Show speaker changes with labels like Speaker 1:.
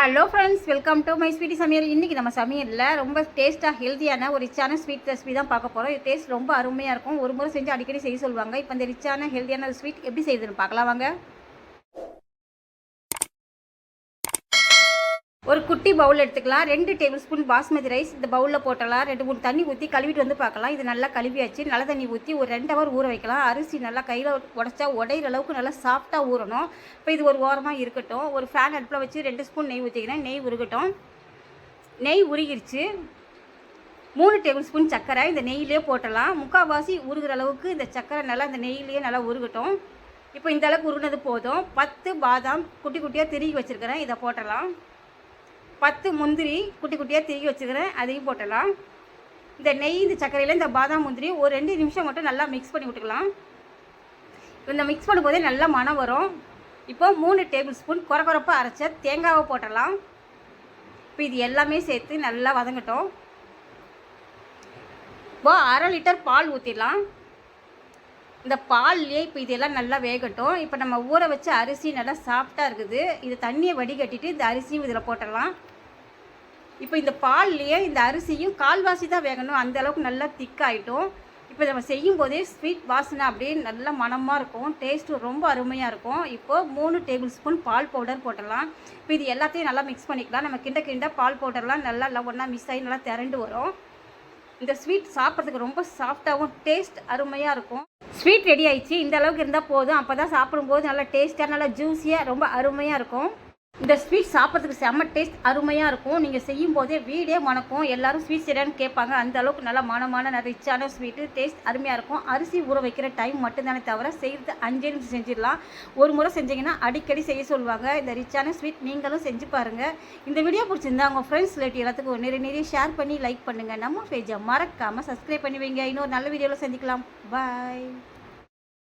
Speaker 1: Hello friends welcome to my sweety சமையல் இன்றைக்கி நம்ம சமையலில் ரொம்ப டேஸ்ட்டாக ஹெல்த்தியான ஒரு ரிச்சான ஸ்வீட் ரெசிபி தான் பார்க்க போகிறோம் இது டேஸ்ட் ரொம்ப அருமையாக இருக்கும். ஒரு முறை செஞ்சு அடிக்கடி செய்ய சொல்லுவாங்க. இப்போ இந்த ரிச்சான ஹெல்த்தியான ஸ்வீட் எப்படி செய்யுதுன்னு பார்க்கலாம் வாங்க. ஒரு குட்டி பவுல் எடுத்துக்கலாம். ரெண்டு டேபிள் ஸ்பூன் பாஸ்மதி ரைஸ் இந்த பவுலில் போட்டலாம் ரெண்டு மூணு தண்ணி ஊற்றி கழுவிட்டு வந்து பார்க்கலாம். இது நல்லா கழுவியாச்சு. நல்ல தண்ணி ஊற்றி ஒரு ரெண்டு ஹவர் ஊற வைக்கலாம். அரிசி நல்லா கையில் உடச்சா உடையிற அளவுக்கு நல்லா சாஃப்டாக ஊறணும். இப்போ இது ஒரு ஓரமாக இருக்கட்டும். ஒரு ஃபேன் அடுப்பில் வச்சு ரெண்டு ஸ்பூன் நெய் ஊற்றிக்கிறேன் நெய் உருகட்டும். நெய் உருகிருச்சு. மூணு டேபிள் ஸ்பூன் சர்க்கரை இந்த நெய்யிலே போட்டலாம் முக்கால்வாசி உருகிற அளவுக்கு இந்த சர்க்கரை நல்லா இந்த நெய்யிலேயே நல்லா உருகட்டும். இப்போ இந்த அளவுக்கு உருகினது போதும். பத்து பாதாம் குட்டி குட்டியாக திருகி வச்சுருக்கிறேன். இதை போட்டலாம் பத்து முந்திரி குட்டி குட்டியாக திருகி வச்சுக்கிறேன். அதையும் போட்டலாம் இந்த நெய் இந்த சர்க்கரையில் இந்த பாதாம் முந்திரி ஒரு ரெண்டு நிமிஷம் மட்டும் நல்லா மிக்ஸ் பண்ணி விட்டுக்கலாம். இந்த மிக்ஸ் பண்ணும்போதே நல்லா மனம் வரும். இப்போ மூணு டேபிள் ஸ்பூன் குறை குறைப்பாக அரைச்ச தேங்காவை போட்டலாம் இப்போ இது எல்லாமே சேர்த்து நல்லா வதங்கட்டும். இப்போ அரை லிட்டர் பால் ஊற்றிடலாம் இந்த பால்லையே இப்போ இதெல்லாம் நல்லா வேகட்டும். இப்போ நம்ம ஊற வச்ச அரிசி நல்லா சாஃப்டாக இருக்குது. இது தண்ணியை வடிகட்டிட்டு இந்த அரிசியும் இதில் போட்டுடலாம். இப்போ இந்த பால்லையே இந்த அரிசியும் கால்வாசி தான் வேகணும். அந்த அளவுக்கு நல்லா திக்காயிட்டும் இப்போ நம்ம செய்யும் போதே ஸ்வீட் வாசனை அப்படியே நல்ல மணமாக இருக்கும். டேஸ்ட்டு ரொம்ப அருமையாக இருக்கும். இப்போது மூணு டேபிள் ஸ்பூன் பால் பவுடர் போட்டுடலாம். இப்போ இது எல்லாத்தையும் நல்லா மிக்ஸ் பண்ணிக்கலாம். நம்ம கிண்ட கிண்ட பால் பவுடர்லாம் நல்லா எல்லாம் ஒன்றா மிக்ஸ் ஆகி நல்லா திரண்டு வரும். இந்த ஸ்வீட் சாப்பிட்றதுக்கு ரொம்ப சாஃப்டாகவும் டேஸ்ட் அருமையாக இருக்கும். ஸ்வீட் ரெடி ஆயிடுச்சு. இந்த அளவுக்கு இருந்தால் போதும். அப்போ தான் சாப்பிடும்போது நல்லா டேஸ்ட்டாக நல்லா ஜூஸியாக ரொம்ப அருமையாக இருக்கும். இந்த ஸ்வீட் சாப்பிட்றதுக்கு செம்ம டேஸ்ட் அருமையாக இருக்கும். நீங்கள் செய்யும் போதே வீடே மணக்கும். எல்லாரும் ஸ்வீட் செய்யறான்னு கேட்பாங்க. அந்த அளவுக்கு நல்லா மனமான ரிச்சான ஸ்வீட்டு டேஸ்ட் அருமையாக இருக்கும். அரிசி ஊற வைக்கிற டைம் மட்டும்தானே தவிர செய்கிறது அஞ்சே நிமிஷம் செஞ்சிடலாம். ஒரு முறை செஞ்சீங்கன்னா அடிக்கடி செய்ய சொல்லுவாங்க. இந்த ரிச்சான ஸ்வீட் நீங்களும் செஞ்சு பாருங்கள் இந்த வீடியோ பிடிச்சிருந்தா உங்கள் ஃப்ரெண்ட்ஸ் ரிலேட்டிவ் எல்லாத்துக்கும் நிறைய நிறைய ஷேர் பண்ணி லைக் பண்ணுங்கள் நம்ம பேஜை மறக்காமல் சப்ஸ்கிரைப் பண்ணி வைங்க. இன்னொரு நல்ல வீடியோவில் செஞ்சுக்கலாம் பாய்